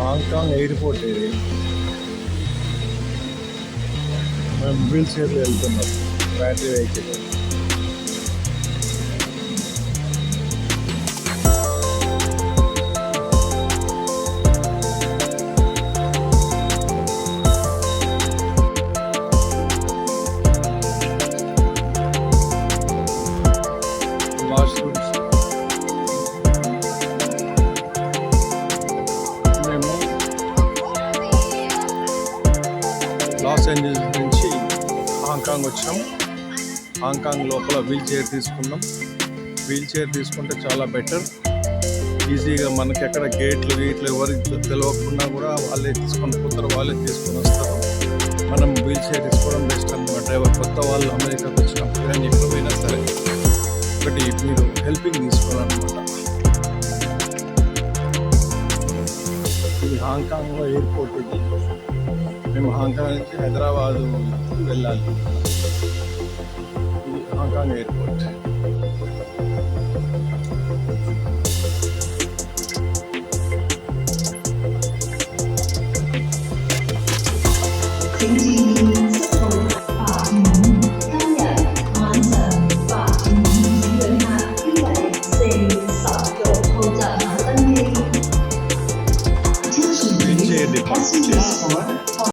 Hong Kong airport ఇది. మేము wheel చైర్లో వెళ్తున్నాం. బ్యాటరీ వెహికల్ లాస్ ఏంజల్స్ నుంచి హాంకాంగ్ వచ్చాం హాంకాంగ్ లోపల వీల్ చైర్ తీసుకున్నాం. వీల్ చైర్ తీసుకుంటే చాలా బెటర్. ఈజీగా మనకి ఎక్కడ గేట్లు గేట్లు ఎవరికి తెలియకుండా కూడా వాళ్ళే తీసుకొని పోతారు వాళ్ళే తీసుకొని వస్తారు. మనం వీల్ చైర్ తీసుకోవడం బెస్ట్ అనమాట డ్రైవర్ కొత్త వాళ్ళు అమెరికాకి వచ్చినప్పుడు కానీ ఎప్పుడు పోయినా సరే. ఒకటి మీరు హెల్పింగ్ తీసుకోవాలన్నమాట. ఇది హాంకాంగ్లో ఎయిర్పోర్ట్ ఇది. మేము హాంకాంగ్ హైదరాబాద్ వెళ్ళాలి ఇది హాంకాంగ్ ఎయిర్పోర్ట్ Department.